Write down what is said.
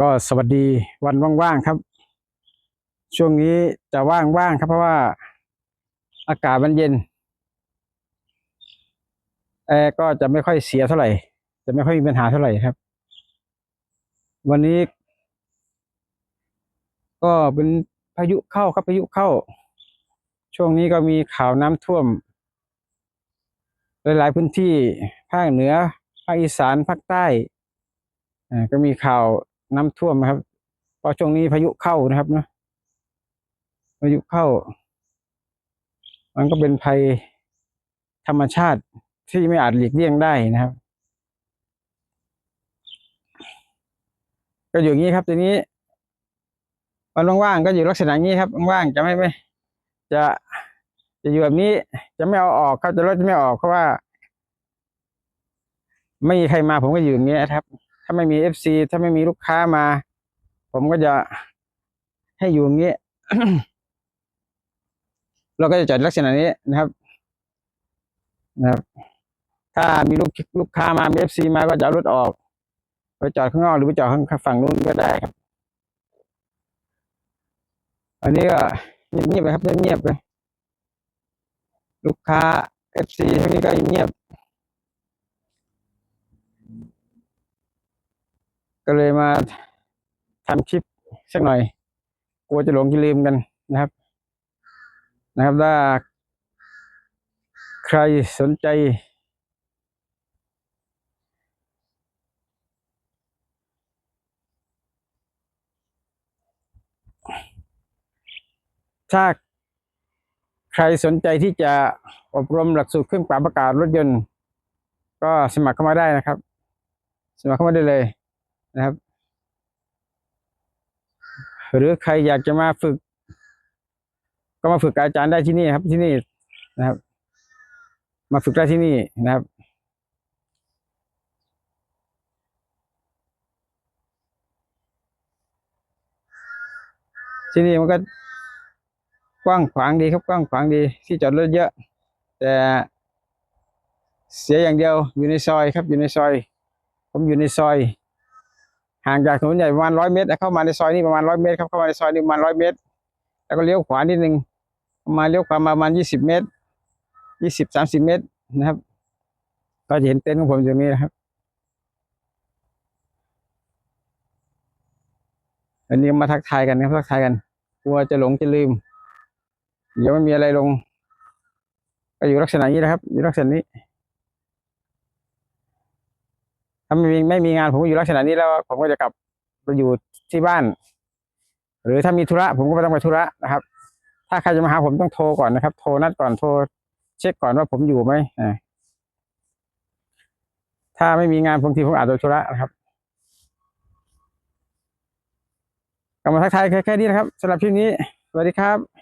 ก็สวัสดีวันว่างๆครับ ช่วงนี้จะว่างๆครับเพราะว่าอากาศมันเย็นแอร์ก็จะไม่ค่อยเสียเท่าไหร่ จะไม่ค่อยมีปัญหาเท่าไหร่ครับ วันนี้ ก็เป็นพายุเข้าครับพายุเข้า ช่วงนี้ก็มีข่าวน้ำท่วม หลายๆพื้นที่ภาคเหนือภาคอีสานภาคใต้ก็มีข่าว น้ำท่วมนะครับเพราะช่วงนี้พายุเข้านะครับเนอะพายุเข้า มันก็เป็นภัยธรรมชาติที่ไม่อาจหลีกเลี่ยงได้นะครับ ก็อยู่อย่างนี้ครับทีนี้วันว่างๆก็อยู่ลักษณะนี้ครับว่างๆจะไม่ไม่จะจะอยู่แบบนี้จะไม่เอาออกครับจะลดจะไม่ออกเพราะว่า ไม่มีใครมาผมก็อยู่อย่างนี้ยครับ ถ้าไม่มีเอฟซีถ้าไม่มีลูกค้ามา ผมก็จะให้อยู่อย่างนี้ เราก็จะจัดลักษณะนี้นะครับนะครับ ถ้ามีลูกลูกค้ามามีเอฟซีมาก็จะเอารถออกไปจอดข้างนอกหรือไปจอดข้างฝั่งนู้นก็ได้ครับ อันนี้ก็เงียบๆไปครับเงียบๆไป ลูกค้าเอฟซีทั้งนี้ก็เงียบ ก็เลยมาทำคลิปสักหน่อย กลัวจะหลงจะลืมกันนะครับ นะครับถ้าใครสนใจ ถ้าใครสนใจที่จะอบรมหลักสูตรเครื่องปรับอากาศรถยนต์ ก็สมัครเข้ามาได้นะครับ สมัครเข้ามาได้เลย นะครับ หรือใครอยากจะมาฝึก ก็มาฝึกอาจารย์ได้ที่นี่ครับ ที่นี่นะครับ มาฝึกได้ที่นี่นะครับที่นี่มันก็กว้างขวางดีครับกว้างขวางดีที่จอดรถเยอะ แต่เสียอย่างเดียวอยู่ในซอยครับอยู่ในซอย ผมอยู่ในซอย ห่างจากถนนใหญ่ประมาณร้อยเมตรเข้ามาในซอยนี่ประมาณร้อยเมตรครับเข้ามาในซอยนี่ประมาณร้อยเมตร แล้วก็เลี้ยวขวานิดนึงมาเลี้ยวขวามาประมาณยี่สิบเมตรยี่สิบสามสิบเมตรนะครับ ก็จะเห็นเต็นท์ของผมอยู่นี้นะครับอันนี้มาทักทายกันนะครับทักทายกันกลัวจะหลงจะลืมเดี๋ยวไม่มีอะไรลง ก็อยู่ลักษณะนี้นะครับ อยู่ลักษณะนี้ ถ้าไม่มีไม่มีงานผมก็อยู่ลักษณะนี้แล้ว ผมก็จะกลับไปอยู่ที่บ้าน หรือถ้ามีธุระผมก็ไม่ต้องไปธุระนะครับ ถ้าใครจะมาหาผมต้องโทรก่อนนะครับ โทรนัดก่อนโทรเช็คก่อนว่าผมอยู่ไหมถ้าไม่มีงานบางทีผมอาจจะธุระนะครับก็มาทักทายแค่นี้นะครับสำหรับคลิปนี้สวัสดีครับ